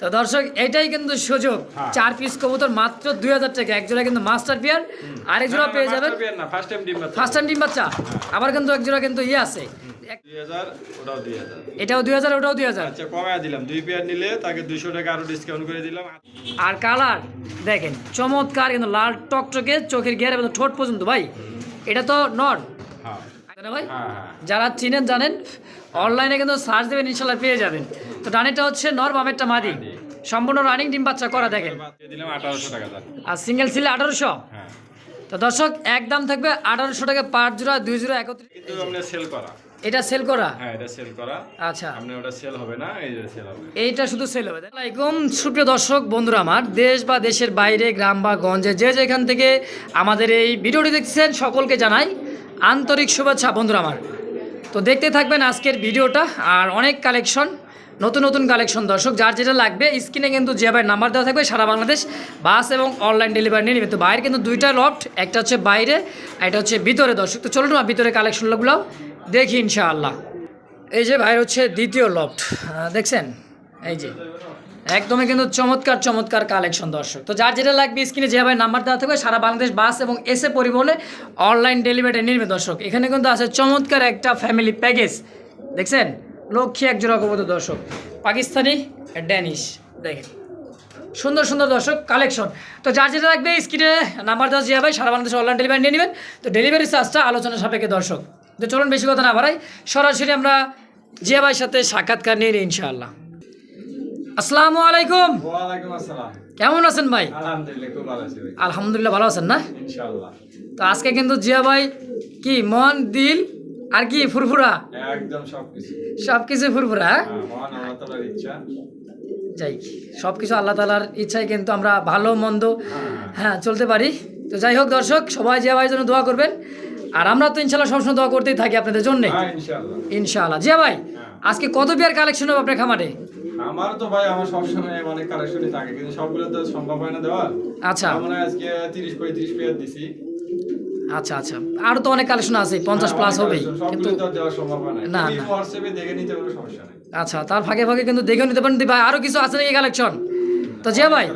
তো দর্শক এটাই কিন্তু সুযোগ। হ্যাঁ। চার পিস কবুতর মাত্র দুই হাজার টাকা। একজোড়া কিন্তু মাস্টার পিয়ার আরেক জোড়া পেয়ে যাবেন। না ফার্স্ট টাইম ডিম বাচ্চা। বাচ্চা। আবার কিন্তু একজোড়া কিন্তু ইয়ে আছে। এটাও দুই হাজার ওটাও দুই হাজার। আচ্ছা কমায় দিলাম। দুই পেয়ার নিলে তাকে দুইশো টাকা আরও ডিসকাউন্ট করে দিলাম। আর কালার দেখেন চমৎকার কিন্তু লাল টকটকে চোখের গের এবং ঠোঁট পর্যন্ত ভাই। এটা তো নর। হ্যাঁ তাই না ভাই? হ্যাঁ হ্যাঁ। যারা চিনেন জানেন অনলাইনে কিন্তু সার্চ দেবেন ইনশাল্লাহ পেয়ে যাবেন। তো ডানেরটা হচ্ছে নর বামেরটা মাদি। সম্পূর্ণ রানিং ডিম বাচ্চা করা দেখেন। আর সিঙ্গেল ছিল আঠারোশো? হ্যাঁ। তো দর্শক একদম থাকবে আঠারোশো টাকা পাঁচ জোড়া দুই জোড়া একত্রিশ। সেল করা। এটা সেল করা? হ্যাঁ এটা সেল করা। আচ্ছা। আপনি ওটা সেল হবে না এই যে সেল হবে। এইটা শুধু সেল হবে। আসসালামাইকুম সুপ্রিয় দর্শক বন্ধুরা আমার দেশ বা দেশের বাইরে গ্রাম বা গঞ্জে যে যেখান থেকে আমাদের এই ভিডিওটি দেখছেন সকলকে জানাই আন্তরিক শুভেচ্ছা বন্ধুরা আমার। তো দেখতে থাকবেন আজকের ভিডিওটা আর অনেক কালেকশন, নতুন নতুন কালেকশন। দর্শক, যার যেটা লাগবে, স্ক্রিনে কিন্তু যে ভাই নাম্বার দেওয়া থাকবে, সারা বাংলাদেশ বাস এবং অনলাইন ডেলিভারি নিয়ে নেবে। তো বাইরে কিন্তু দুইটা লফট একটা হচ্ছে বাইরে একটা হচ্ছে ভিতরে। দর্শক, তো চলুন ভিতরে কালেকশনগুলো দেখি ইনশাআল্লাহ। এই যে ভাইয়ের হচ্ছে দ্বিতীয় লফট দেখছেন? এই যে। একদমই কিন্তু চমৎকার চমৎকার কালেকশন দর্শক। তো যার যেটা লাগবে স্ক্রিনে যে ভাই নাম্বার দেওয়া থাকবে, সারা বাংলাদেশ বাস এবং এসে পরিবহনে অনলাইন ডেলিভারি নির্মে দর্শক। এখানে কিন্তু আছে চমৎকার একটা ফ্যামিলি প্যাকেজ দেখছেন? লক্ষ্মী এক জোড়া দর্শক। পাকিস্তানি ড্যানিশ দেখেন। সুন্দর সুন্দর দর্শক কালেকশন তো যার যেটা লাগবে স্ক্রিনে নাম্বার দেওয়া জিয়া সারা বাংলাদেশে অনলাইন ডেলিভারি নিয়ে নেবেন। তো ডেলিভারি চার্জটা আলোচনা সাপেক্ষে দর্শক। তো চলুন বেশি কথা না বাড়াই। সরাসরি আমরা জিয়া ভাইয়ের সাথে সাক্ষাৎকার নিয়ে নিই, ইনশাআল্লাহ। আসসালামু আলাইকুম। কেমন আছেন ভাই? আলহামদুলিল্লাহ ভালো আছি ভাই। আলহামদুলিল্লাহ ভালো আছেন না? ইনশাআল্লাহ। তো আজকে কিন্তু জিয়া ভাই কি মন দিল আর কি ফুরফুরা? একদম সবকিছু। সব কিছু ফুরফুরা হ্যাঁ? হ্যাঁ, যাই সব কিছু আল্লাহ তালার ইচ্ছায় কিন্তু আমরা ভালো মন্দ হ্যাঁ। চলতে পারি। তো যাই হোক দর্শক সবাই জিয়া ভাইয়ের জন্য দোয়া করবেন। আর আমরা তো ইনশাল্লাহ সবসময় দোয়া করতেই থাকি আপনাদের জন্য। হ্যাঁ ইনশাআল্লাহ। ইনশাআল্লাহ। জিয়া ভাই আজকে কত বিয়ার কালেকশন হবে আপনার খামারে? আমার তো ভাই আমার সবসময় অনেক কালেকশনই থাকে কিন্তু সবগুলো তো সম্ভব হয় না দেওয়া আচ্ছা। আমরা আজকে পেয়ার দিছি। আচ্ছা আচ্ছা। তো অনেক কালেকশন আছে পঞ্চাশ হ্যাঁ, প্লাস অনেক হবেই collection, কিন্তু দেওয়া সম্ভব না। না, হোয়াটসঅ্যাপে দেখে নিতে কোনো সমস্যা নেই। আচ্ছা তার ফাঁকে ফাঁকে কিন্তু দেখেও নিতে পারেন ভাই। আরও কিছু আছে নাকি কালেকশন তো জিয়া ভাই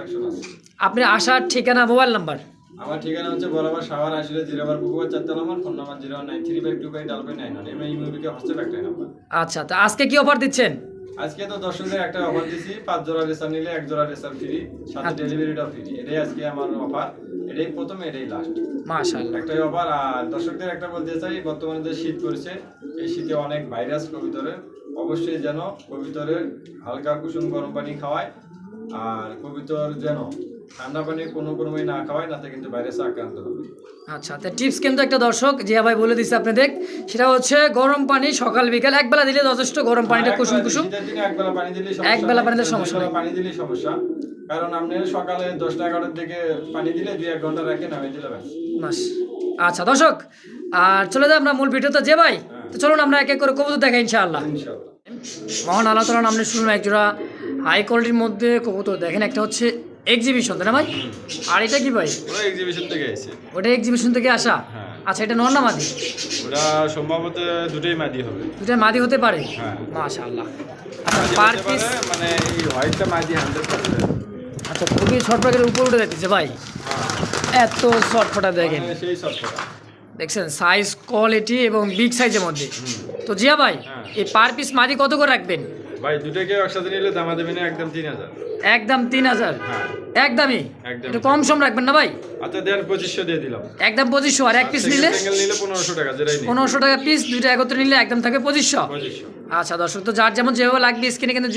আপনি আসার ঠিকানা মোবাইল নাম্বার আমার ঠিকানা হচ্ছে বরাবর সাভার আসলে জিরাবার চারতলা আমার phone number zero nine three five two five double nine one. WhatsApp একটাই নাম্বার আচ্ছা তো আজকে কি অফার দিচ্ছেন? আজকে তো দর্শকদের একটা অফার দিছি পাঁচ জোড়া রেসার নিলে এক জোড়া রেসার ফ্রি সাথে ডেলিভারিটা ফ্রি এটাই আজকে আমার অফার এটাই প্রথম এটাই লাস্ট মাশাআল্লাহ। একটাই অফার আর দর্শকদের একটা বলতে চাই বর্তমানে যে শীত পড়ছে এই শীতে অনেক ভাইরাস কবিতরের অবশ্যই যেন কবিতরের হালকা কুসুম গরম পানি খাওয়ায় আর কবিতর যেন ঠান্ডা পানি কোনো ক্রমেই না খাওয়ায় নাতে কিন্তু ভাইরাসে আক্রান্ত হবে। আচ্ছা তো টিপস কিন্তু একটা দর্শক জিয়া ভাই বলে দিচ্ছে আপনাদের সেটা হচ্ছে গরম পানি সকাল বিকাল একবেলা দিলে যথেষ্ট গরম পানিটা কুসুম কুসুম। একবেলা পানি সমস্যা একবেলা। পানি দিলে সমস্যা পানি দিলেই সমস্যা। কারণ আপনি সকালে দশটা এগারোটার দিকে পানি দিলে দুই এক ঘণ্টা রাখে নামিয়ে দিলে বাস। আচ্ছা দর্শক আর চলে যাই আমরা মূল ভিডিওতে। যে ভাই তো চলুন আমরা এক এক করে কবুতর দেখাই ইনশাআল্লাহ। মহান আল্লাহ তালা আপনি শুনুন একজোড়া হাই কোয়ালিটির মধ্যে কবুতর। দেখেন একটা হচ্ছে এক্সিবিশন তাই না ভাই? আর এটা কি ভাই? ওরা এক্সিবিশন থেকে এসেছে। ওটা এক্সিবিশন থেকে আসা? হ্যাঁ। আচ্ছা এটা নর না মাদি? ওরা সম্ভবত দুটোই মাদি হবে। দুটা মাদি হতে পারে? হ্যাঁ। মাশাআল্লাহ। আচ্ছা পার পিস মানে এই হোয়াইটটা মাদি হান্ড্রেড পার্সেন্ট আচ্ছা খুবই ছটফটের উপর উঠে যাচ্ছে ভাই। এত ছটফটা দেখেন। মানে সেই সবটা দেখছেন সাইজ কোয়ালিটি এবং বিগ সাইজের মধ্যে। তো জিয়া ভাই হ্যাঁ। এই পার পিস মাদি কত করে রাখবেন? ভাই দুটোকে একসাথে নিলে দামা দেবে না একদম তিন হাজার। একদম তিন হাজার? হ্যাঁ। একদমই? একটু কম সম রাখবেন না ভাই? আচ্ছা দেন পঁচিশশো দিয়ে দিলাম। একদম পঁচিশশো আর এক পিস নিলে? নিলে পনেরোশো টাকা যেটাই পনেরোশো টাকা পিস দুইটা একত্রে নিলে একদম থাকবে পঁচিশশো। আচ্ছা দর্শক তো যার যেমন যেভাবে লাগবে স্ক্রিনে কিন্তু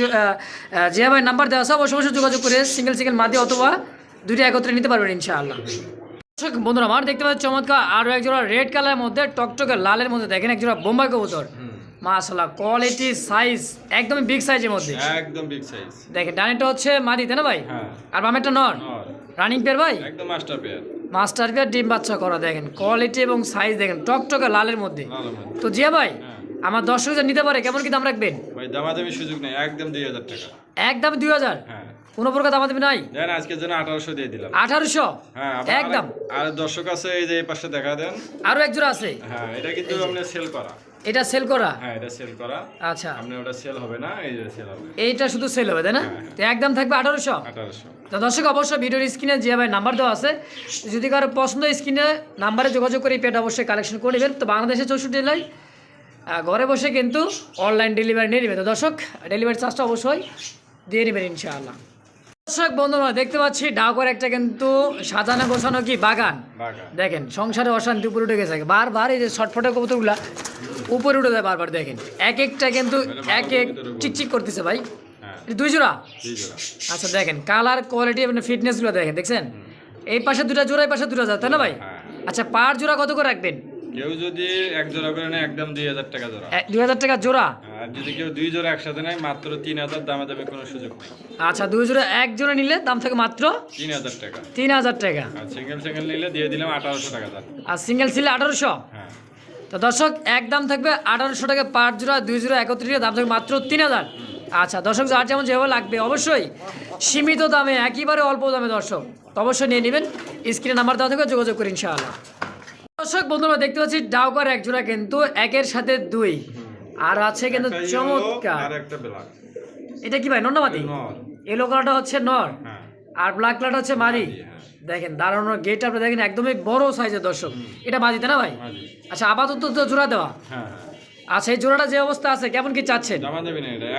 যেভাবে নাম্বার দেওয়া আছে অবশ্যই অবশ্যই যোগাযোগ করে সিঙ্গেল সিঙ্গেল মাদি অথবা দুইটা একত্রে নিতে পারবেন ইনশাআল্লাহ। দর্শক বন্ধুরা আমার দেখতে পাচ্ছি চমৎকার আরও এক জোড়া রেড কালারের মধ্যে টকটকে লালের মধ্যে দেখেন এক জোড়া বোম্বাই কবুতর। মাশাল্লাহ কোয়ালিটি সাইজ একদমই বিগ সাইজের মধ্যে। একদম বিগ সাইজ দেখেন ডানেরটা হচ্ছে মাদি তাই না ভাই? হ্যাঁ। আর বামেরটা নর। রানিং পেয়ার ভাই? একদম মাস্টার পেয়ার মাস্টার পেয়ার ডিম বাচ্চা করা দেখেন। কোয়ালিটি এবং সাইজ দেখেন টকটকে লালের মধ্যে। তো জিয়া ভাই হ্যাঁ। আমার দর্শক নিতে পারে কেমন কি দাম রাখবেন? ভাই দামাদামি সুযোগ নেই একদম দুই হাজার টাকা। একদম হ্যাঁ। কোনো প্রকার দাম দেবে নাই? দেন জন্য আঠারোশো দিয়ে দিলাম। আঠারোশো? হ্যাঁ একদম। আর দর্শক আছে এই যে এই পাশে দেখা দেন। আরও এক জোড়া আছে। হ্যাঁ এটা কিন্তু সেল করা। এটা সেল করা? হ্যাঁ এটা সেল করা। আচ্ছা। আপনার ওটা সেল হবে না এই যে সেল হবে। এইটা শুধু সেল হবে তাই না? হ্যাঁ, হ্যাঁ। তো একদম থাকবে আঠারোশো? আঠারোশো। তো দর্শক অবশ্যই ভিডিওর স্ক্রিনে যে ভাই নাম্বার দেওয়া আছে যদি কারও পছন্দ স্ক্রিনে নাম্বারে যোগাযোগ করে এই পেট অবশ্যই কালেকশন করে নেবেন। তো বাংলাদেশে চৌষট্টি জেলায় ঘরে বসে কিন্তু অনলাইন ডেলিভারি নিয়ে নেবেন তো দর্শক ডেলিভারি চার্জটা অবশ্যই দিয়ে নেবেন ইনশাআল্লাহ। দর্শক বন্ধুরা দেখতে পাচ্ছি ডাকর একটা কিন্তু সাজানো গোছানো কি? বাগান। দেখেন সংসারে অশান্তি উপরে উঠে গেছে। বারবার এই যে ছটফটে কবুতরগুলা উপরে উঠে যায় বারবার দেখেন। এক একটা কিন্তু এক এক চিকচিক করতেছে ভাই। হ্যাঁ। দুই জোড়া? আচ্ছা দেখেন কালার কোয়ালিটি এবং ফিটনেসগুলো দেখেন দেখছেন? এই পাশে দুটা জোড়া এই পাশে দুটা জোড়া তাই না ভাই? হ্যাঁ। আচ্ছা পার জোড়া কত করে রাখবেন? কেউ যদি এক জোড়া করে একদম দুই হাজার টাকা জোড়া। দুই হাজার টাকা জোড়া? আর যদি কেউ দুই জোড়া একসাথে নেয় মাত্র তিন হাজার দামে দামে কোনো সুযোগ নেই। আচ্ছা দুই জোড়া এক জোড়া নিলে দাম থাকে মাত্র তিন হাজার টাকা। তিন হাজার টাকা। আর সিঙ্গেল সিঙ্গেল নিলে দিয়ে দিলাম আঠারোশো টাকা দাম। আর সিঙ্গেল ছিলে আঠারোশো? হ্যাঁ। তো দর্শক এক দাম থাকবে আঠারোশো টাকা পার জোড়া দুই জোড়া একত্রিশ দাম থাকবে মাত্র তিন হাজার। আচ্ছা দর্শক যার যেমন যেভাবে লাগবে অবশ্যই সীমিত দামে একেবারে অল্প দামে দর্শক তো অবশ্যই নিয়ে নেবেন। স্ক্রিনে নাম্বার দেওয়া থেকে যোগাযোগ করে ইনশাআল্লাহ। দর্শক বন্ধুরা দেখতে পাচ্ছি ডাউকার এক জোড়া কিন্তু একের সাথে দুই। আর আছে কিন্তু চমৎকার। আর একটা ব্ল্যাক এটা কি ভাই নন্নামাদি এলো কালারটা হচ্ছে নর। হ্যাঁ। আর ব্ল্যাক কালারটা হচ্ছে মাদি। হ্যাঁ। দেখেন দাঁড়ানোর গেট আপনি দেখেন একদমই বড় সাইজের দর্শক। এটা মাদিতে না ভাই? আচ্ছা আপাতত তো জোড়া দেওয়া। হ্যাঁ আচ্ছা এই জোড়াটা যে অবস্থা আছে কেমন কি চাচ্ছেন?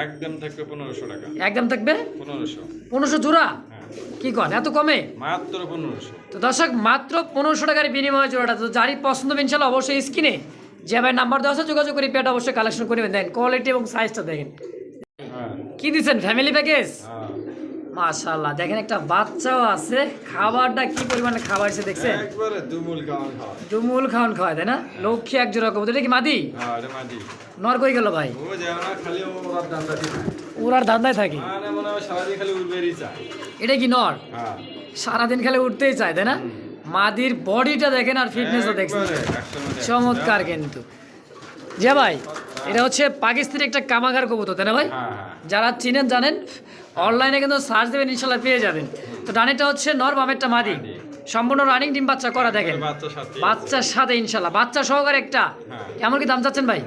একদম থাকবে পনেরোশো টাকা। একদম থাকবে? পনেরোশো। পনেরোশো জোড়া? কি কন এত কমে? মাত্র পনেরোশো। তো দর্শক মাত্র পনেরোশো টাকার বিনিময়ে জোড়াটা। তো যারই পছন্দ হবে ইনশাল্লাহ অবশ্যই স্ক্রিনে যে ভাই নাম্বার দেওয়া আছে যোগাযোগ করে পেটা অবশ্যই কালেকশন করে দেন কোয়ালিটি এবং সাইজটা দেখেন। হ্যাঁ। কি দিচ্ছেন? ফ্যামিলি প্যাকেজ হ্যাঁ। মাশাল্লাহ দেখেন একটা বাচ্চাও আছে। খাবারটা কি পরিমাণে খাবার এসে দেখছেন? একবারে দুমুল খাওয়ান খাওয়ায় তাই না? লক্ষ্মী এক জোড়া কবুতর এটা কি মাদি? হ্যাঁ নর কই গেল ভাই? ওরার ধান্দায় থাকি। মানে মনে হয় এটা কি নর? হ্যাঁ। সারাদিন খেলে উঠতেই চায় তাই না? মাদির বডিটা দেখেন আর ফিটনেসটা দেখছেন। চমৎকার কিন্তু। যে ভাই এটা হচ্ছে পাকিস্তানি একটা কামাগার কবুতর তাই না ভাই? হ্যাঁ হ্যাঁ। যারা চিনেন জানেন অনলাইনে কিন্তু সার্চ দেবেন ইনশাল্লাহ পেয়ে যাবেন। তো ডানেরটা হচ্ছে নর বামেরটা মাদি। মাদি। সম্পূর্ণ রানিং ডিম বাচ্চা করা দেখেন। বাচ্চা সাথে। বাচ্চার সাথে ইনশাল্লাহ। বাচ্চা সহকারে একটা। হ্যাঁ। কেমন কি দাম চাচ্ছেন ভাই?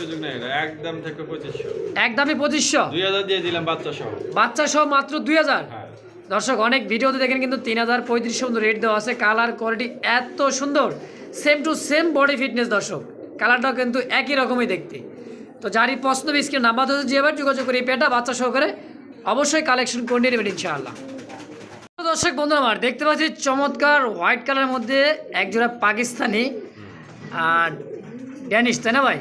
সুযোগ নেই এটা একদম থেকে পঁচিশশো। একদমই পঁচিশশো। দুই হাজার দিয়ে দিলাম বাচ্চা সহ। বাচ্চা সহ মাত্র দুই হাজার? হ্যাঁ। দর্শক, অনেক ভিডিওতে দেখেন কিন্তু তিন হাজার পঁয়ত্রিশশো রেট দেওয়া আছে। কালার কোয়ালিটি এত সুন্দর। Same to same body fitness দর্শক। কালারটাও কিন্তু একই রকমই দেখতে। তো যারই পছন্দ স্ক্রিন নাম্বার হচ্ছে যে এবার যোগাযোগ করে পেটা বাচ্চা সহকারে অবশ্যই কালেকশন করে নিয়ে নেবেন ইনশাআল্লাহ। দর্শক, বন্ধু আমার, দেখতে পাচ্ছি চমৎকার হোয়াইট কালারের মধ্যে একজোড়া পাকিস্তানি আর ড্যানিশ তাই না ভাই?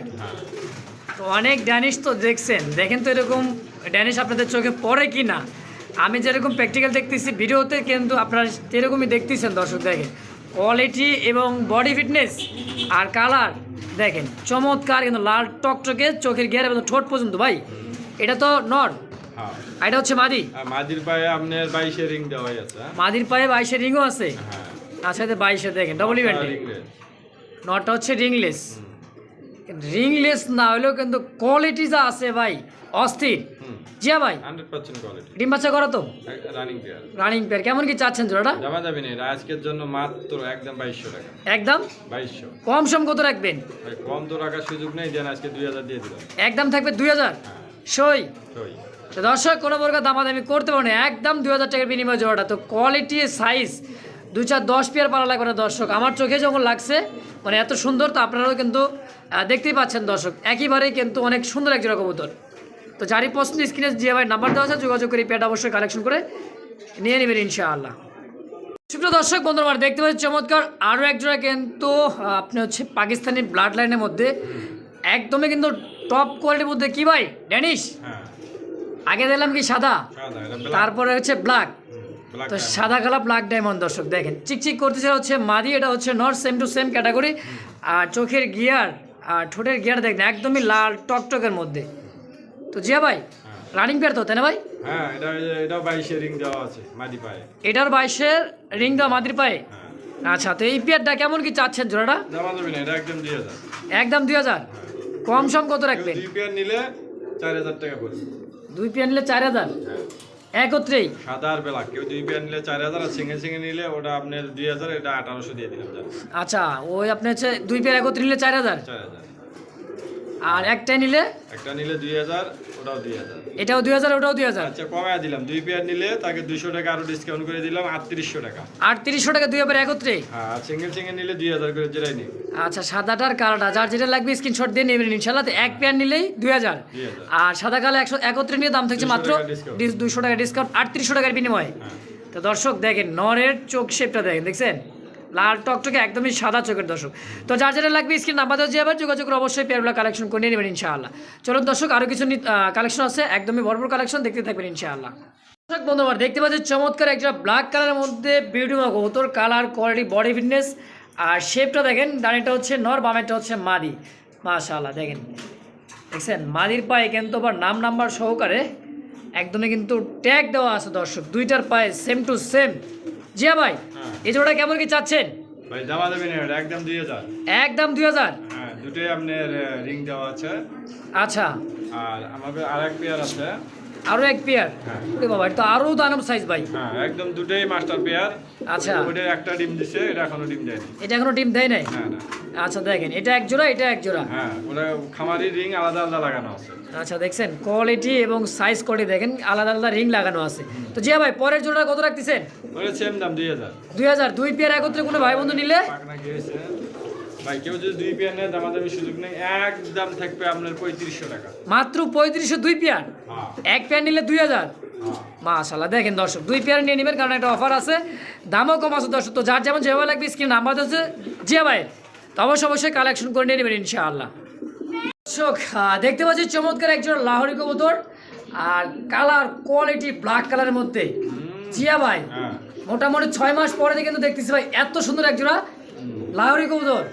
তো অনেক ড্যানিশ তো দেখছেন। দেখেন তো এরকম ড্যানিশ আপনাদের চোখে পড়ে কি না আমি যেরকম প্র্যাকটিক্যাল দেখতেছি ভিডিওতে কিন্তু আপনারা সেরকমই দেখতেছেন দর্শক দেখেন। কোয়ালিটি এবং বডি ফিটনেস আর কালার দেখেন। চমৎকার কিন্তু লাল টকটকে চোখের ঘের এবং ঠোঁট পর্যন্ত ভাই। এটা তো নর। হ্যাঁ। এটা হচ্ছে মাদি। মাঝির পায়ে আপনার বাইশে রিং দেওয়া আছে হ্যাঁ? মাদির পায়ে বাইশের রিংও আছে? আচ্ছা বাইশে দেখেন ডবল ইভেন্টে। নটটা হচ্ছে রিংলেস রিংলেস না হলেও কিন্তু কোয়ালিটি যা আছে ভাই অস্থির। জিয়া ভাই হান্ড্রেড পার্সেন্ট কোয়ালিটি। ডিম বাচ্চা করো তো? রানিং পেয়ার রানিং পেয়ার কেমন কি চাচ্ছেন জোড়াটা? যাবে না আজকের জন্য মাত্র একদম বাইশশো টাকা। একদম? বাইশশো। কম সম কত রাখবেন? ভাই কম তো রাখার সুযোগ নেই দেন আজকে দুই হাজার দিয়ে দিলাম। একদম থাকবে দুই হাজার? হ্যাঁ। সই। তো দর্শক কোনো প্রকার দামাদামি করতে পারো না। একদম দুই হাজার টাকার বিনিময় জোড়াটা। তো কোয়ালিটি সাইজ দু চার দশ পেয়ার পালা লাগবে না দর্শক। আমার চোখে যখন লাগছে মানে এত সুন্দর তো আপনারাও কিন্তু দেখতেই পাচ্ছেন দর্শক। একইবারেই কিন্তু অনেক সুন্দর এক জোড়া কবুতর। তো যারই পছন্দ স্ক্রিনে যে ভাই নাম্বার দেওয়া আছে যোগাযোগ করে পেয়ারটা অবশ্যই কালেকশন করে নিয়ে নেবেন ইনশাআল্লাহ। সুপ্রিয় দর্শক বন্ধুরা আমার দেখতে পাচ্ছি চমৎকার আরও এক জোড়া কিন্তু আপনি হচ্ছে পাকিস্তানি ব্লাড লাইনের মধ্যে একদমই কিন্তু টপ কোয়ালিটির মধ্যে কি ভাই? ড্যানিশ আগে দিলাম কি সাদা? তারপরে হচ্ছে ব্ল্যাক তো সাদা কালা ব্ল্যাক ডায়মন্ড দর্শক দেখেন। চিকচিক করতেছে হচ্ছে মাদি এটা হচ্ছে not same to same category আর চোখের গিয়ার আর ঠোঁটের গিয়ার দেখেন একদমই লাল টকটকের মধ্যে। তো জিয়া ভাই রানিং পেয়ার তো তাই না ভাই? হ্যাঁ এটা এটাও বাইশে রিং দেওয়া আছে মাদি পায়ে। এটার বাইশের রিং দেওয়া মাদির পায়ে? হ্যাঁ। আচ্ছা তো এই পেয়ারটা কেমন কি চাচ্ছেন জোড়াটা? জমা যাবে না এটা একদম দুই হাজার। একদম দুই হাজার? কম সম কত রাখবেন? দুই পেয়ার নিলে চার হাজার টাকা পড়বে দুই পেয়ার নিলে চার হাজার? একত্রেই? সাদা আর ব্ল্যাক কেউ দুই পেয়ার নিলে চার হাজার আর সিঙ্গেল সিঙ্গেল নিলে ওটা আপনার দুই হাজার এটা আঠারোশো দিয়ে দিলাম আচ্ছা ওই আপনি হচ্ছে দুই পেয়ার একত্রে নিলে চার হাজার? চার হাজার। আর একটাই নিলে? একটা নিলে দুই হাজার ওটাও দুই হাজার। এটাও দুই হাজার ওটাও দুই হাজার? আচ্ছা কমায় দিলাম। দুই পেয়ার নিলে তাকে দুইশো টাকা আরও ডিসকাউন্ট করে দিলাম আটত্রিশশো টাকা। আটত্রিশশো টাকা দুই হাজার একত্রে? হ্যাঁ সিঙ্গেল সিঙ্গেল নিলে দুই হাজার করে যেটাই নিই। আচ্ছা সাদাটার কালারটা যার যেটা লাগবে স্ক্রিনশট দিয়ে নেবেন ইনশাল্লাহ। তো এক পেয়ার নিলেই দুই হাজার। 2000 আর সাদা কালো একশো একত্রে নিয়ে দাম থাকছে মাত্র। দুশো টাকা ডিসকাউন্ট আটত্রিশশো টাকার বিনিময়ে। হ্যাঁ। তো দর্শক দেখেন নরের চোখ শেপটা দেখেন দেখছেন? লাল টকটকে একদমই সাদা চোখের দর্শক। তো যার যেটা লাগবে স্ক্রিন নাম্বার দেওয়া যাবে যোগাযোগ অবশ্যই পেয়ারগুলো কালেকশন করে নেবেন ইনশাআল্লাহ। চলুন দর্শক আরও কিছু কালেকশন আছে, একদমই ভরপুর কালেকশন দেখতে থাকবেন ইনশাআল্লাহ। দর্শক, বন্ধু আমার, দেখতে পাচ্ছেন চমৎকার একটা ব্ল্যাক কালারের মধ্যে বিউটি মাগো ওতর কালার কোয়ালিটি বডি ফিটনেস আর শেপটা দেখেন ডানিটা হচ্ছে নর, বামেরটা হচ্ছে মাদি। মাশাআল্লাহ, দেখেন। দেখছেন? মাদির পায়ে কিন্তু আবার নাম নাম্বার সহকারে একদমই কিন্তু ট্যাগ দেওয়া আছে দর্শক। দুইটার পায়ে সেম টু সেম জিয়া ভাই। এই জোড়া কেমন কি চাচ্ছেন? ভাই দামা দেবেন একদম দুই হাজার। একদম দুই হাজার? হ্যাঁ দুটোই আপনার রিং দেওয়া আছে। আচ্ছা। আর আমাদের আর এক পেয়ার আছে। আরও এক পেয়ার হ্যাঁ। ওরে বাবা এটা তো আরও দানব সাইজ ভাই। হ্যাঁ একদম দুটোই মাস্টার পেয়ার আচ্ছা। ওটার একটা ডিম দিছে এটা এখনও ডিম দেয়নি। এটা এখনও টিম দেয় নাই? হ্যাঁ না। আচ্ছা দেখেন এটা এক জোড়া এটা এক জোড়া। হ্যাঁ ওটা খামারি রিং আলাদা আলাদা লাগানো আছে। আচ্ছা দেখছেন কোয়ালিটি এবং সাইজ কোয়ালিটি দেখেন আলাদা আলাদা রিং লাগানো আছে। তো জিয়া ভাই পরের জোড়া কত রাখতেছেন? ওটা সেম দাম দুই হাজার। দুই পেয়ার একত্রে কোনো ভাই বন্ধু নিলে? পাকনা গিয়েছে। ভাই কেউ যদি দুই পেয়ার নেয় দামাদামি সুযোগ নেই একদম থাকবে আপনার পঁয়ত্রিশশো টাকা। মাত্র পঁয়ত্রিশশো দুই পেয়ার? হ্যাঁ। এক পেয়ার নিলে দুই হাজার? হ্যাঁ। মাশাল্লাহ দেখেন দর্শক দুই পেয়ার নিয়ে নেবেন কারণ একটা অফার আছে। দামও কম আছে দর্শক তো যার যেমন যেভাবে লাগবে স্ক্রিন নাম্বার আছে জিয়া ভাই। তো অবশ্যই অবশ্যই কালেকশন করে নিয়ে নেবেন ইনশাআল্লাহ। দর্শক দেখতে পাচ্ছি চমৎকার একজন লাহোরি কবুতর আর কালার কোয়ালিটি ব্ল্যাক কালারের মধ্যে। জিয়া ভাই হ্যাঁ। মোটামুটি ছয় মাস পরে কিন্তু দেখতেছি ভাই এত সুন্দর একজোড়া লাহোরি কবুতর।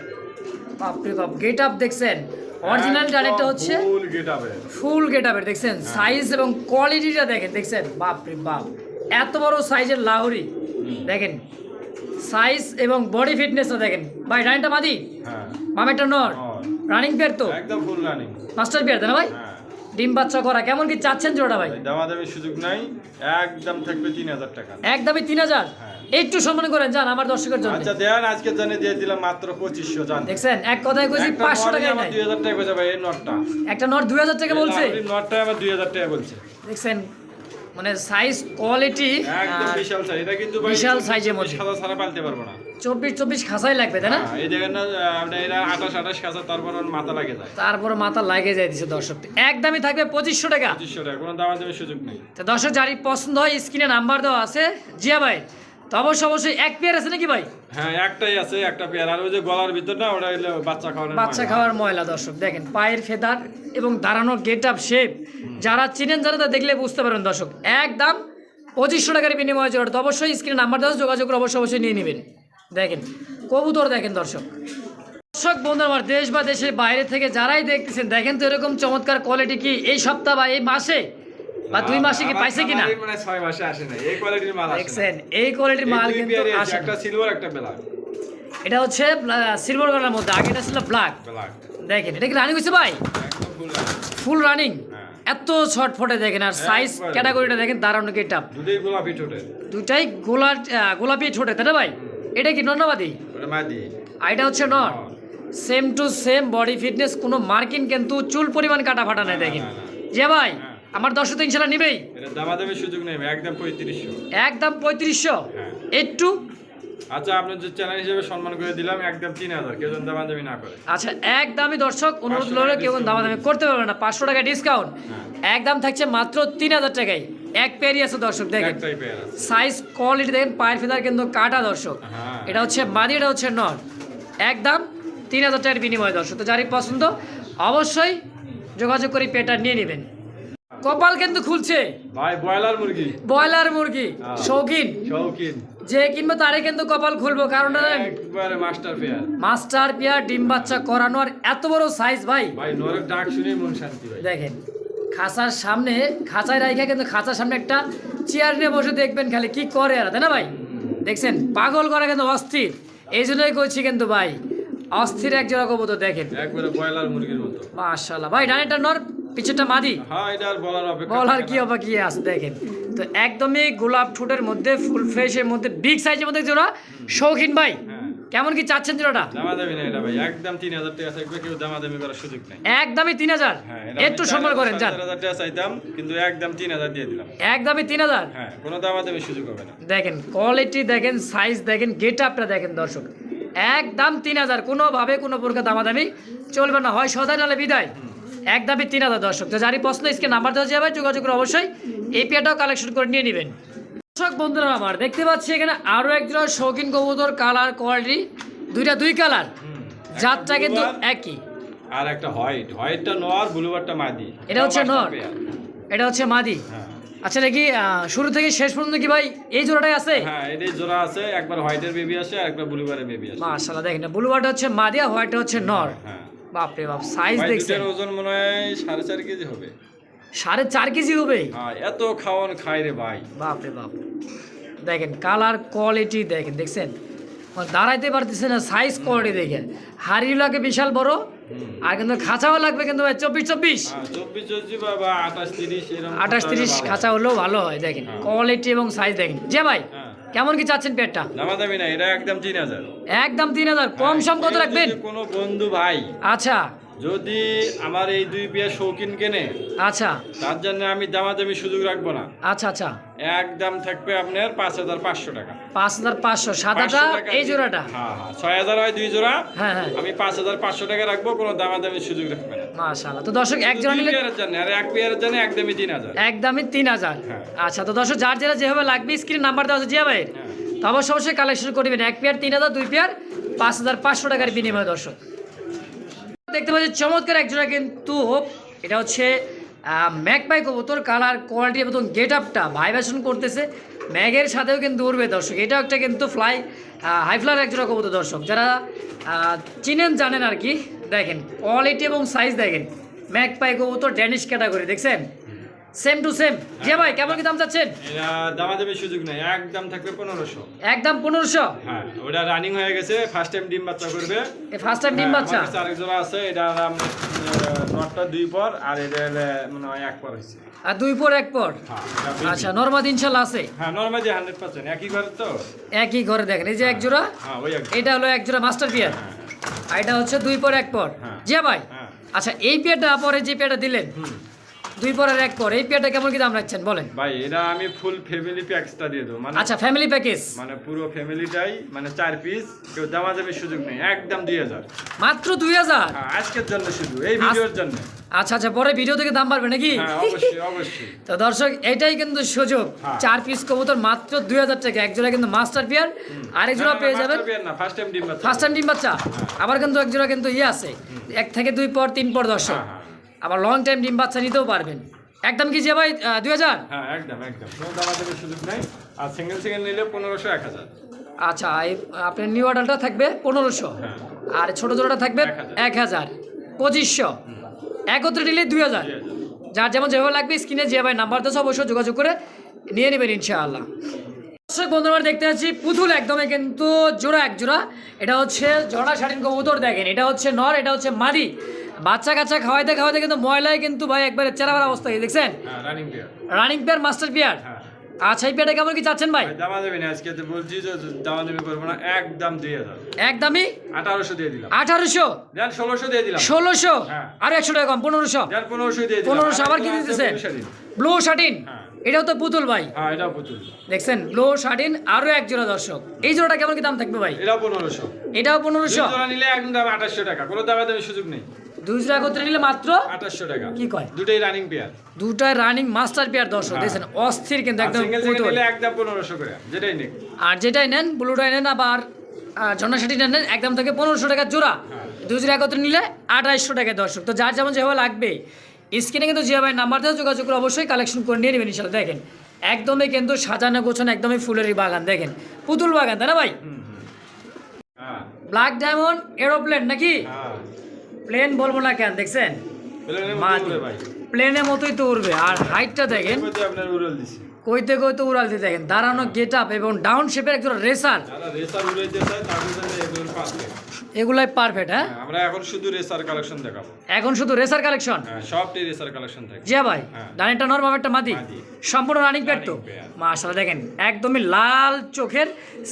বাপরে বাপ গেট আপ দেখছেন? অরিজিনাল আরেকটা হচ্ছে ফুল গেট আপে ফুল গেট আপের দেখছেন? সাইজ এবং কোয়ালিটিটা দেখেন দেখছেন? বাপ রে বাপ এত বড় সাইজের লাহোরি। দেখেন সাইজ এবং বডি ফিটনেসটা দেখেন। ভাই রানিংটা মাদি? হ্যাঁ। মামেরটা নর। রানিং পেয়ার তো? একদম ফুল রানিং মাস্টার পেয়ার তাই না ভাই? হ্যাঁ। ডিম বাচ্চা করা কেমন কি চাচ্ছেন জোড়া ভাই? দামাদামি সুযোগ নাই একদম থাকবে তিন হাজার টাকা। একদমই তিন হাজার? হ্যাঁ। একটু সম্মান করেন জান আমার দর্শকের জন্য। আচ্ছা দেন আজকে জানে দিয়ে দিলাম মাত্র পঁচিশশো জান দেখছেন এক কথায় কইছি একটা পাঁচশো নরই টাকায় আমার নাই। দুই হাজার টাকা বেচা ভাই এই নটটা। একটা নট দুই হাজার টাকা বলছে? নটটা দুই হাজার টাকা বলছে। দেখছেন মানে সাইজ কোয়ালিটি একদম বিশাল সাইজ এটা কিন্তু ভাই বিশাল size মধ্যে। সাদা ছাড়া পালতে পারব না। চব্বিশ চব্বিশ খাসাই লাগবে তাই না? হ্যাঁ, এই দেখেন না আপনি এরা আঠাশ আঠাশ খাঁচা তারপর মাথা লাগে যায়। তারপর মাথা লাগে যায় দিছে দর্শক। একদমই থাকবে পঁচিশশো টাকা। পঁচিশশো টাকা কোনো দামাদামি সুযোগ নেই। তো দর্শক যারই পছন্দ হয় স্ক্রিনে নাম্বার দেওয়া আছে। জিয়া ভাই তো অবশ্যই অবশ্যই এক পেয়ার আছে নাকি ভাই? হ্যাঁ একটাই আছে একটা পেয়ার। আর ওই যে গলার ভিতর না ওটা হলো বাচ্চা খাওয়ানোর বাচ্চা খাওয়ার ময়লা দর্শক দেখেন পায়ের ফেদার এবং দাঁড়ানোর গেট আপ শেপ যারা চিনেন যারা তা দেখলে বুঝতে পারেন দর্শক একদম পঁচিশশো টাকার বিনিময়ে জোড়া তো অবশ্যই স্ক্রিনে নাম্বার দেওয়া যোগাযোগ করে অবশ্যই অবশ্যই নিয়ে নেবেন। দেখেন কবুতর দেখেন দর্শক। দর্শক বন্ধু আমার দেশ বা দেশের বাইরে থেকে যারাই দেখতেছেন দেখেন তো এরকম চমৎকার কোয়ালিটি কি এই সপ্তাহ বা এই মাসে? বা দুই মাসে কি পাইছে কিনা? মানে ছয় মাসে আসে না এই কোয়ালিটির মাল আসে। দেখছেন এই কোয়ালিটির মাল কিন্তু আসে একটা সিলভার একটা ব্ল্যাক এটা হচ্ছে সিলভার কালার মধ্যে আগে এটা ছিল ব্ল্যাক দেখেন এটা কি রানিং হয়েছে ভাই? Full running. হ্যাঁ। এত ছটফটে দেখেন আর সাইজ ক্যাটাগরিটা দেখেন দাঁড়ানো গেট আপ দুটোই গোলাপি ঠোঁটে। দুটাই গোলা গোলাপি ছোটে তাই না ভাই? এটা কি নন্নাবাদী ওটা মাদি। আর এটা হচ্ছে নর। Same to same body fitness কোনো মার্কিন কিন্তু চুল পরিমাণ কাটা ফাটা নাই দেখেন। যে ভাই হ্যাঁ। আমার দর্শক তো ইনশাল্লাহ নিবেই। এটা দামাদামি সুযোগ নেই একদম পঁয়ত্রিশশো। একদম পঁয়ত্রিশশো? হ্যাঁ। একটু? আচ্ছা আপনার যে চ্যানেল হিসেবে সম্মান করে দিলাম একদম তিন হাজার। কেউ দামাদামি না করে। আচ্ছা একদমই দর্শক অনুরোধ 500 করলে টাকা কেউ discount দামাদামি করতে পারবে না পাঁচশো টাকা ডিসকাউন্ট হ্যাঁ। একদম থাকছে মাত্র তিন হাজার টাকায়। এক পেয়ারই আছে দর্শক দেখেন। সাইজ কোয়ালিটি দেখেন পায়ের ফেদার কিন্তু কাটা দর্শক। হ্যাঁ। এটা হচ্ছে মাদি এটা হচ্ছে একদম তিন হাজার টাকার বিনিময় দর্শক তো যারই পছন্দ অবশ্যই যোগাযোগ করে পেটা নিয়ে নেবেন। কপাল কিন্তু খুলছে। ভাই ব্রয়লার মুরগি। ব্রয়লার মুরগি। হ্যাঁ। শৌখিন। শৌখিন। যে কিনবে তারে কিন্তু কপাল খুলবো কারণ একবারে মাস্টার পেয়ার মাস্টার পেয়ার ডিম বাচ্চা করানো আর এত বড় সাইজ ভাই। ভাই নরের ডাক শুনে মন শান্তি ভাই। দেখেন খাঁচার সামনে খাঁচায় রাখা কিন্তু খাঁচার সামনে একটা চেয়ার নিয়ে বসে দেখবেন খালি কি করে আর তাই না ভাই? দেখছেন পাগল করা কিন্তু অস্থির। এই জন্যই কইছি কিন্তু ভাই অস্থির এক জোড়া কবুতর দেখেন। একবারে ব্রয়লার মুরগির মতো। মাশাল্লাহ ভাই ডানেরটা নর পিছেরটা মাদি? হ্যাঁ বলার কি। হবে কি আছে দেখেন। তো একদমই গোলাপ ঠোঁটের মধ্যে ফুল ফ্রেশের মধ্যে বিগ সাইজের মধ্যে জোড়া শৌখিন ভাই হ্যাঁ। কেমন কি চাচ্ছেন জোড়াটা? দামাদামি না এটা ভাই একদম তিন হাজার টাকা থাকবে কেউ দামাদামি করার সুযোগ নাই। একদমই তিন হাজার? হ্যাঁ একটু সম্মান করেন যান। টাকা চাইতাম কিন্তু একদম তিন হাজার দিয়ে দিলাম। একদমই তিন হাজার? কোনো দামাদামি সুযোগ হবে না। দেখেন কোয়ালিটি দেখেন সাইজ দেখেন গেট আপটা দেখেন দর্শক। একদম তিন হাজার কোনোভাবে কোনো প্রকার দামাদামি চলবে না। হয় সদাই নাহলে বিদায়। একদমই তিন হাজার দর্শক। তো যারই প্রশ্ন স্ক্রিন নাম্বার দেওয়া যাবে যোগাযোগ করে অবশ্যই এই পেয়ারটাও কালেকশন করে নিয়ে নেবেন। দর্শক বন্ধুরা আমার দেখতে পাচ্ছি এখানে আরও একজন শৌখিন কবুতর কালার কোয়ালিটি দুইটা দুই কালার। জাতটা কিন্তু একই। আর একটা হোয়াইট হোয়াইটটা নোয়ার ব্লুবারটা মাদি। এটা হচ্ছে নর। এটা হচ্ছে মাদি। হ্যাঁ। আচ্ছা দেখি শুরু থেকে শেষ পর্যন্ত কি ভাই এই জোড়াটাই আছে? হ্যাঁ এটাই জোড়া আছে একবার হোয়াইটের বেবি আসে আর একবার ব্লুবারের বেবি আসে। মাশাআল্লাহ দেখেন ব্লু বারটা হচ্ছে মাদি আর হোয়াইটটা হচ্ছে নর। হ্যাঁ। বাপরে বাপ সাইজ দেখছেন। ওজন মনে হয় সাড়ে চার কেজি হবে। সাড়ে চার কেজি হবে? হ্যাঁ এত খাওয়ান খাই রে ভাই। বাপরে বাপ। দেখেন কালার কোয়ালিটি দেখেন দেখছেন? দাঁড়াইতে পারতেছে না সাইজ কোয়ালিটি দেখে হাড়িও লাগে বিশাল বড় আর কিন্তু খাঁচাও লাগবে কিন্তু ভাই চব্বিশ চব্বিশ। হ্যাঁ আঠাশ তিরিশ। খাঁচা হলেও ভালো হয় দেখেন। হ্যাঁ। কোয়ালিটি এবং সাইজ দেখেন। যে ভাই হ্যাঁ। কেমন কি চাচ্ছেন পেটটা? দামাদামি না এটা একদম তিন হাজার। একদম তিন হাজার। কম সম কত রাখবেন? কোনো বন্ধু ভাই আচ্ছা যদি আমার এই দুই পেয়ার শৌখিন কেনে আচ্ছা। তার জন্য আমি দামাদামি সুযোগ রাখব না। আচ্ছা আচ্ছা। একদম থাকবে আপনার পাঁচ হাজার পাঁচশো টাকা। পাঁচ হাজার পাঁচশো। সাদাটা 500 এই জোড়াটা? হ্যাঁ হ্যাঁ। ছয় হাজার হয় দুই জোড়া। হ্যাঁ হ্যাঁ। আমি পাঁচ হাজার পাঁচশো টাকা রাখব কোনো দামাদামি সুযোগ রাখবে না। মাশাআল্লাহ। তো দর্শক এক জোড়া নিলে পেয়ারের জন্য আর এক পেয়ারের জন্য একদমই তিন হাজার। একদমই তিন হাজার। হ্যাঁ। আচ্ছা তো দর্শক যার যেটা যেভাবে লাগবে স্ক্রিন নাম্বার দেওয়া আছে জিয়া ভাইয়ের। হ্যাঁ। তো অবশ্যই অবশ্যই কালেকশন করবেন। এক পেয়ার তিন হাজার দুই পেয়ার পাঁচ হাজার পাঁচশো টাকার বিনিময়ে দর্শক। দেখতে পাচ্ছি চমৎকার একজোড়া কিন্তু এটা হচ্ছে ম্যাকপাই কবুতর, কালার, কোয়ালিটি এবং গেট আপটা ভাইব্রেশন করতেছে। ম্যাগের সাথেও কিন্তু উড়বে দর্শক। এটাও একটা কিন্তু ফ্লাই হাই ফ্লার এক জোড়া কবুতর দর্শক। যারা চিনেন, জানেন আর কি। দেখেন কোয়ালিটি এবং সাইজ দেখেন। ম্যাকপাই কবুতর ড্যানিশ ক্যাটাগরি দেখছেন? সেম টু সেম যে ভাই কেমন কি দাম চাচ্ছেন? এরা দামাদামি সুযোগ নেই। একদম থাকবে পনেরোশো। একদম পনেরোশো? হ্যাঁ ওটা রানিং হয়ে গেছে ফার্স্ট টাইম ডিম বাচ্চা করবে। এই ফার্স্ট টাইম ডিম হ্যাঁ, বাচ্চা? আরেক জোড়া আছে এটা নটটা দুই পর আর এটা মনে হয় এক পর হয়েছে। আর দুই পর এক পর? হ্যাঁ আচ্ছা নর্মাদ ইনশাল্লাহ আছে? হ্যাঁ নর্মালি হান্ড্রেড পার্সেন্ট একই ঘরে তো? একই ঘরে দেখেন এই যে এক জোড়া? হ্যাঁ ওই এক এটা হলো এক জোড়া মাস্টার পিয়ার হ্যাঁ। আর এটা হচ্ছে দুই পর এক পর। হ্যাঁ। জি ভাই? হ্যাঁ। আচ্ছা এই পেয়ারটা পরে যে পেয়ারটা দিলেন। দুই পরের এক পর। এই পেয়ারটা কেমন কি দাম রাখছেন? বলেন। ভাই এটা আমি ফুল ফ্যামিলি প্যাকসটা দিয়ে দেবো। মানে আচ্ছা ফ্যামিলি প্যাকেজ মানে পুরো ফ্যামিলিটাই মানে চার পিস কেউ দামাদামি সুযোগ নেই। একদম দুই হাজার। মাত্র দুই হাজার? হ্যাঁ, আজকের জন্য শুধু এই ভিডিওর জন্য। আচ্ছা আচ্ছা পরে ভিডিও থেকে দাম বাড়বে নাকি? হ্যাঁ অবশ্যই অবশ্যই। তো দর্শক এটাই কিন্তু সুযোগ। হ্যাঁ। চার পিস কবুতর মাত্র দুই হাজার টাকা। এক জোড়া কিন্তু মাস্টার পিয়ার আরেক জোড়া পেয়ে যাবেন। না ফার্স্ট টাইম ডিম বাচ্চা। ফার্স্ট টাইম ডিম বাচ্চা। আবার কিন্তু এক জোড়া কিন্তু ইয়ে আছে। এক থেকে দুই পর তিন পর দর্শক। আবার লং টাইম ডিম বাচ্চা নিতেও পারবেন। একদম কি যে ভাই দুই হাজার? হ্যাঁ একদম একদম। কোনো দামাদামি সুযোগ নাই। আর সিঙ্গেল সিঙ্গেল নিলে পনেরোশো এক হাজার। আচ্ছা আপনার নিউ অর্ডারটা থাকবে পনেরোশো। হ্যাঁ। আর ছোট জোড়াটা থাকবে এক হাজার। পঁচিশশো। একত্রে নিলে দুই হাজার। যার যেমন যেভাবে লাগবে স্ক্রিনে যে ভাই নাম্বার দেওয়া অবশ্যই যোগাযোগ করে নিয়ে নেবেন ইনশাআল্লাহ। দর্শক বন্ধুরা দেখতে পাচ্ছি পুতুল একদমই কিন্তু জোড়া এক জোড়া। এটা হচ্ছে জোড়া শাড়িন কবুতর দেখেন। এটা হচ্ছে নর এটা হচ্ছে মাদি। বাচ্চা কাচ্চা খাওয়াইতে খাওয়াইতে কিন্তু ময়লায় কিন্তু ভাই একবারে চেরাবার অবস্থা দেখছেন? হ্যাঁ রানিং পেয়ার মাস্টার পেয়ার হ্যাঁ। আচ্ছা এই পেয়ারটা কেমন কি চাচ্ছেন ভাই? ভাই দামাদামি না আজকে তো বলছি যে দামাদামি করব না একদম একদমই? আঠারোশো দিয়ে দিলাম। আঠারোশো? দেন ষোলোশো দিয়ে দিলাম। হ্যাঁ। আর একশো টাকা কম দেন দিয়ে দিলাম। আবার কি দিতেছে? ব্লু শার্টিন হ্যাঁ। এটাও তো পুতুল ভাই। হ্যাঁ এটাও পুতুল। দেখছেন ব্লু শার্টিন আরও এক জোড়া দর্শক। এই জোড়াটা কেমন কি দাম থাকবে ভাই? এটাও পনেরোশো। এটাও পনেরোশো? জোড়া নিলে একদম দাম টাকা কোনো দামাদামি সুযোগ নেই। জোড়া একত্রে নিলে মাত্র আঠাশশো টাকা। কি কয়? দুটোই রানিং পেয়ার দুটা রানিং মাস্টার পেয়ার দর্শক হ্যাঁ। দেখছেন? অস্থির কিন্তু একদম সিঙ্গেল নিলে একদম পনেরোশো করে যেটাই নিক। আর যেটাই নেন ব্লুটাই নেন আবার জন্না শার্টিটা নেন একদম থেকে পনেরোশো টাকা জোড়া। হ্যাঁ। দুই জোড়া একত্রে নিলে আঠাইশশো টাকা দর্শক। তো যার যেমন যেভাবে লাগবে স্ক্রিনে কিন্তু জিয়া ভাই নাম্বার দিয়ে যোগাযোগ করে অবশ্যই কালেকশন করে নিয়ে নেবেন ইনশাল্লাহ দেখেন একদমই কিন্তু সাজানো গোছানো একদমই ফুলেরই বাগান দেখেন। পুতুল বাগান তাই না ভাই? ব্ল্যাক ডায়মন্ড এরোপ্লেন নাকি? হ্যাঁ। প্লেন বলব না কেন দেখছেন? প্লেনের উড়ে মতোই তো উড়বে। আর হাইটটা দেখেন। কইতে কইতে উড়াল দিয়ে দেখেন। দাঁড়ানো গেট আপ এবং ডাউন শেপের একজন রেসার রেসার উড়াইতে এগুলাই পারফেক্ট হ্যাঁ? আমরা এখন শুধু রেসার কালেকশন দেখাবো। এখন শুধু রেসার কালেকশন হ্যাঁ সবটাই রেসার কালেকশন থাকে জিয়া ভাই হ্যাঁ। ডানেরটা নর বামেরটা মাদি। সম্পূর্ণ রানিং পেট তো? মাশাআল্লাহ দেখেন একদমই লাল চোখের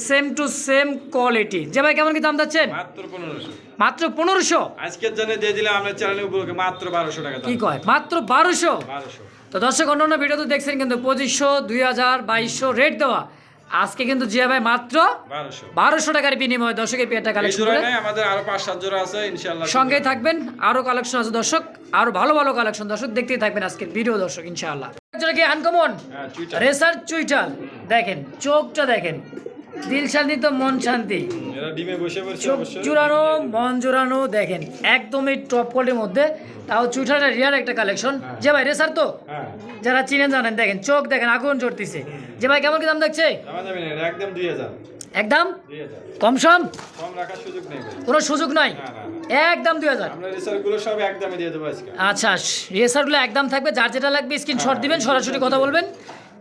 সেম টু সেম কোয়ালিটি যে ভাই কেমন কি দাম যাচ্ছেন মাত্র পনেরোশো। মাত্র পনেরোশো? আজকের জন্য দিয়ে দিলে আমরা চ্যানেলের উপলক্ষে মাত্র বারোশো টাকা দাম। কি কয়? মাত্র বারোশো? বারোশো। তো দর্শক অন্যান্য ভিডিও তো দেখছেন কিন্তু পঁচিশশো দুই হাজার বাইশশো রেট দেওয়া। আজকে কিন্তু জিয়া ভাই মাত্র বারোশো। টাকার বিনিময়ে দর্শকের পেয়েটা কালেকশন করে আমাদের আরও পাঁচ সাত জোড়া আছে সঙ্গেই থাকবেন আরও কালেকশন আছে দর্শক আরও ভালো ভালো কালেকশন দর্শক দেখতেই থাকবেন আজকের ভিডিও দর্শক ইনশাআল্লাহ। আনকমন রেসার চুইটাল। দেখেন চোখটা দেখেন। দিল শান্তি তো মন শান্তি। চোখ জোড়ানো মন জোড়ানো দেখেন একদমই টপ কোয়ালিটির মধ্যে। তাও চুইটালের রিয়ার একটা কালেকশন যে ভাই রেসার তো? হ্যাঁ। যারা চিনেন জানেন দেখেন চোখ দেখেন আগুন চড়তেছে যে ভাই কেমন কি দাম দেখছে? একদম দুই হাজার। একদম? কম সম? কোনো সুযোগ নাই? একদম দুই হাজার। আচ্ছা রেসারগুলো একদম থাকবে যার যেটা লাগবে স্ক্রিনশট দিবেন সরাসরি কথা বলবেন।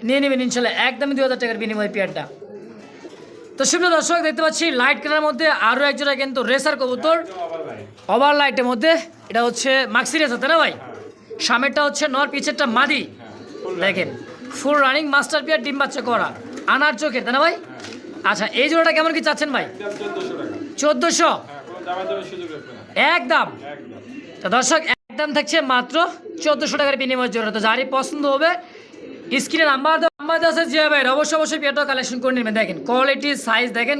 নিয়ে নেবেন ইনশাল্লাহ একদমই দুই হাজার টাকার বিনিময় পেয়ারটা তো শুভ দর্শক, দেখতে পাচ্ছি লাইট কেনার মধ্যে আরও এক জোড়া কিন্তু রেসার কবুতর। ওভার লাইটের মধ্যে, এটা হচ্ছে মাক্সি রেসার তাই না ভাই? সামনেরটা হচ্ছে নর, পিছেরটা মাদি। দেখেন ফুল রানিং মাস্টার পিয়ার ডিম বাচ্চা করা, আনার চোখে তাই না ভাই? আচ্ছা এই জোড়াটা কেমন কি চাচ্ছেন ভাই? চোদ্দশো। একদম। দর্শক, একদম থাকছে মাত্র চোদ্দোশো টাকার বিনিময়ের জন্য তো যারই পছন্দ হবে স্ক্রিনে নাম্বার নাম্বার আছে জিয়া ভাইয়ের। অবশ্যই অবশ্যই পেয়ারটা কালেকশন করে নেবেন। দেখেন কোয়ালিটি সাইজ দেখেন,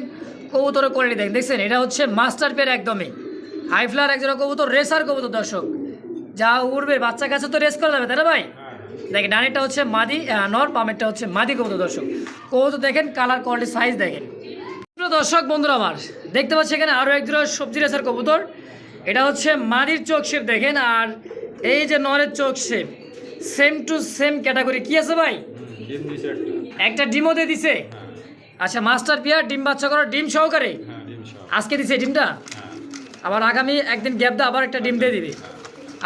কবুতরের কোয়ালিটি দেখেন। দেখছেন? এটা হচ্ছে মাস্টার পেয়ার একদমই। হাই ফ্লার একজোড়া কবুতর রেসার কবুতর, দর্শক। যা উড়বে, বাচ্চা কাছে তো রেস করা যাবে, তাই না ভাই? দেখেন, ডানেরটা হচ্ছে মাদি নর, বামেরটা হচ্ছে মাদি কবুতর, দর্শক। কবুতর দেখেন কালার কোয়ালিটি সাইজ দেখেন। দর্শক, বন্ধুরা আমার, দেখতে পাচ্ছি এখানে আরও এক জোড়া সবজি রেসার কবুতর। এটা হচ্ছে মাদির চোখ শেপ দেখেন, আর এই যে নরের চোখ shape same to same category কি আছে ভাই? একটা। ডিমও দিয়ে দিছে? হ্যাঁ। আচ্ছা মাস্টার পিয়ার ডিম বাচ্চা করা ডিম সহকারে? হ্যাঁ আজকে দিছে ডিমটা? হ্যাঁ। আবার আগামী একদিন গ্যাপ দা আবার একটা ডিম দিয়ে দিবে।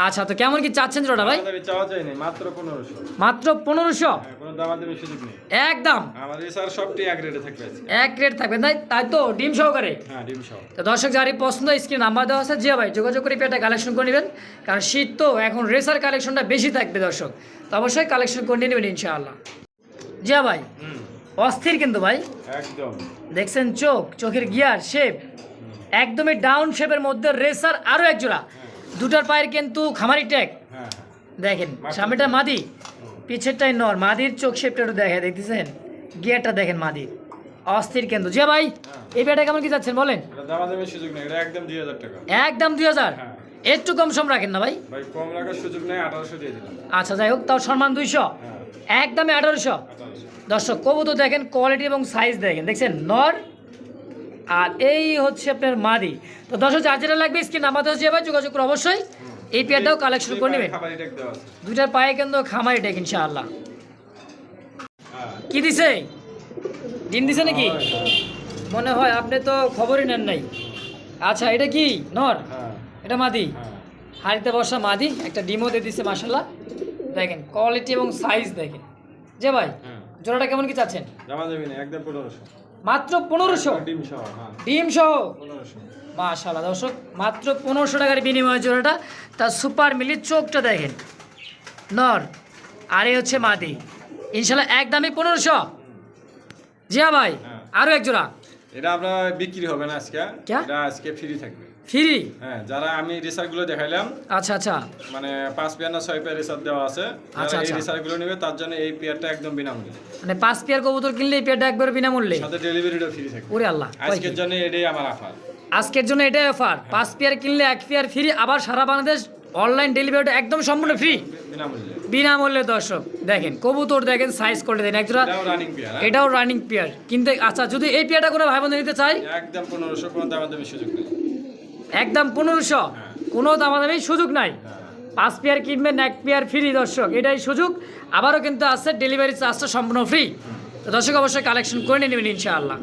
আচ্ছা তো কেমন কি চাচ্ছেন জোড়া ভাই? চাওয়া মাত্র পনেরোশো। মাত্র পনেরোশো? হ্যাঁ একদম। আমাদের স্যার সবটি এক রেটে থাকবে তাই তাই তো? ডিম সহকারে? হ্যাঁ তো দর্শক যারই পছন্দ স্ক্রিন নাম্বার দেওয়া আছে জিয়া ভাই যোগাযোগ করে পেটা কালেকশন করে নেবেন। কারণ শীত তো এখন রেসার কালেকশনটা বেশি থাকবে দর্শক। তো অবশ্যই কালেকশন করে নিয়ে নেবেন ইনশাআল্লাহ। জিয়া ভাই অস্থির কিন্তু ভাই। একদম। দেখছেন চোখ চোখের গিয়ার শেপ একদমই ডাউন শেপের মধ্যে রেসার আরও এক জোড়া। দুটার পায়ের কিন্তু খামারি ট্যাগ। হ্যাঁ দেখেন সামনেটা মাদি পিছেরটাই নর মাদির চোখ শেপটা একটু দেখে দেখতেছেন? গিয়ারটা দেখেন মাদির অস্থির কিন্তু জিয়া ভাই এই পেটা কেমন কি যাচ্ছেন বলেন? একদম দুই হাজার হ্যাঁ। একটু কম সম রাখেন না ভাই। কম রাখার সুযোগ নেই আঠারোশো দিয়ে দিলাম। আচ্ছা যাই হোক তাও সম্মান দুইশো। হ্যাঁ। একদমই আঠারোশো। আঠারোশো। দর্শক কবুতর দেখেন কোয়ালিটি এবং সাইজ দেখেন। দেখছেন নর আর এই হচ্ছে আপনার মাদি। তো দর্শক যার যেটা লাগবে স্ক্রিন নাম্বার দেওয়া যাবে যোগাযোগ করে অবশ্যই। এই পেয়ারটাও কালেকশন করে নেবেন। দুইটার পায়ে কিন্তু খামারি টেক ইনশাআল্লাহ। হ্যাঁ কি দিছে? ডিম দিছে নাকি? হ্যাঁ। মনে হয় আপনি তো খবরই নেন নাই। আচ্ছা এটা কি? নর? হ্যাঁ। এটা মাদি? হ্যাঁ। হাড়িতে বসা মাদি একটা ডিমও দিয়ে দিচ্ছে মাসাল্লাহ দেখেন কোয়ালিটি এবং সাইজ দেখেন। যে ভাই হ্যাঁ। জোড়াটা কেমন কি চাচ্ছেন? একদম মাত্র পনেরোশো। ডিম সহ হ্যাঁ। ডিম সহ। মাশাল্লাহ দর্শক মাত্র পনেরোশো টাকার বিনিময়ে জোড়াটা। তার সুপার মিলির চোখটা দেখেন। নর আরে এই হচ্ছে মাদি। ইনশাল্লাহ এক একদমই পনেরোশো। জিয়া ভাই হ্যাঁ। আরও এক জোড়া। এটা আপনার বিক্রি হবে না আজকে? এটা আজকে ফ্রি থাকবে। ফ্রি হ্যাঁ যারা আমি দেখাইলাম আচ্ছা আচ্ছা। মানে পাঁচ পেয়ার না ছয় পেয়ার রেসার দেওয়া আছে আচ্ছা, এই আচ্ছা। নেবে তার জন্য এই পেয়ারটা একদম বিনামূল্যে। মানে পাঁচ পেয়ার কবুতর কিনলে এই পেয়ারটা একবার বিনামূল্যে? সাথে ডেলিভারিটা ফ্রি থাকবে। ওরে আল্লাহ আজকের জন্য এটাই আমার অফার আজকের জন্য এটাই অফার পাঁচ পেয়ার কিনলে এক পেয়ার ফ্রি আবার সারা বাংলাদেশ অনলাইন ডেলিভারিটা একদম সম্পূর্ণ ফ্রি বিনামূল্যে। বিনামূল্যে দর্শক দেখেন কবুতর দেখেন সাইজ করে দেন। একজোড়া এটাও রানিং পেয়ার কিন্তু আচ্ছা যদি এই পেয়ারটা কোনো ভাই বোন নিতে চাই একদম পনেরোশো কোনো দামা দামি সুযোগ নেই। একদম পনেরোশো। কোনো দামাদামি সুযোগ নাই। হ্যাঁ। পাঁচ পেয়ার কিনবেন এক পেয়ার ফ্রি দর্শক। এটাই সুযোগ। আবারও কিন্তু আছে ডেলিভারি চার্জটা সম্পূর্ণ ফ্রি তো দর্শক অবশ্যই কালেকশন করে নেবেন ইনশাআল্লাহ।